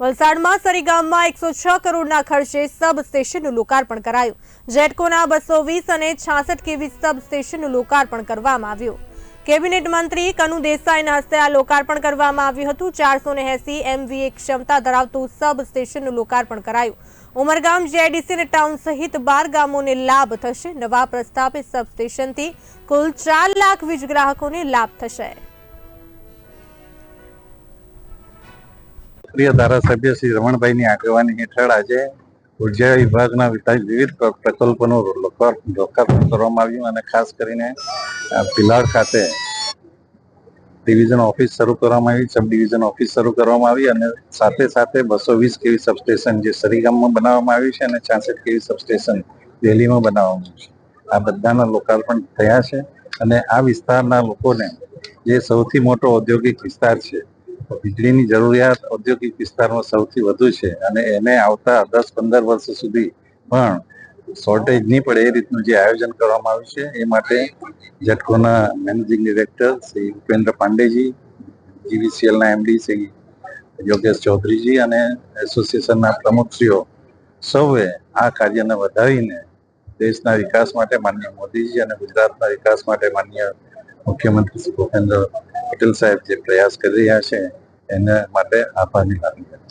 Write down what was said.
વલસાડમાં સરીગામમાં એકસો છ કરોડના ખર્ચે સબ સ્ટેશનનું લોકાર્પણ કરાયું. જેટકોના બસો વીસ અને છાસઠ કેવી સબ સ્ટેશનનું લોકાર્પણ કરવામાં આવ્યું. કેબિનેટ મંત્રી કનુ દેસાઈના હસ્તે આ લોકાર્પણ કરવામાં આવ્યું હતું. ચારસો ને એસી એમવીએ ક્ષમતા ધરાવતું સબ સ્ટેશનનું લોકાર્પણ કરાયું. ઉમરગામ જીઆઈડીસી અને ટાઉન સહિત બાર ગામોને લાભ થશે. નવા પ્રસ્થાપિત સબ સ્ટેશનથી કુલ ચાર લાખ વીજ ગ્રાહકોને લાભ થશે. પ્રિય ધારાસભ્ય શ્રી રમણભાઈની આગેવાની હેઠળ આજે ઊર્જા વિભાગના વિવિધ પ્ર- પ્રકલ્પોનું લોકાર્પણ કરવામાં આવ્યું અને ખાસ કરીને પિલાડ ખાતે ડિવિઝન ઓફિસ શરૂ કરવામાં આવી, સબ ડિવિઝન ઓફિસ શરૂ કરવામાં આવી અને સાથે સાથે બસો વીસ કેવી સબસ્ટેશન જે સરીગામમાં બનાવવામાં આવ્યું છે અને છાસઠ કેવી સબસ્ટેશન દિલ્હીમાં બનાવવામાં આવ્યું છે. આ બધાના લોકાર્પણ થયા છે અને આ વિસ્તારના લોકોને જે સૌથી મોટો ઔદ્યોગિક વિસ્તાર છે વીજળીની જરૂરિયાત ઔદ્યોગિક વિસ્તારમાં સૌથી વધુ છે અને એને આવતા દસ પંદર વર્ષ સુધી પણ શોર્ટેજ નહીં પડે એ રીતનું જે આયોજન કરવામાં આવ્યું છે, એ માટે જેટકોના મેનેજિંગ ડિરેક્ટર શ્રી ઉપેન્દ્ર પાંડેજી જીવીસીએલના એમડી શ્રી યોગેશ ચૌધરીજી અને એસોસિએશનના પ્રમુખશ્રીઓ સૌએ આ કાર્યને વધાવીને દેશના વિકાસ માટે માન્ય મોદીજી અને ગુજરાતના વિકાસ માટે માન્ય મુખ્યમંત્રી શ્રી ભૂપેન્દ્ર પટેલ સાહેબ જે પ્રયાસ કરી રહ્યા છે એને માટે આભારની લાગણી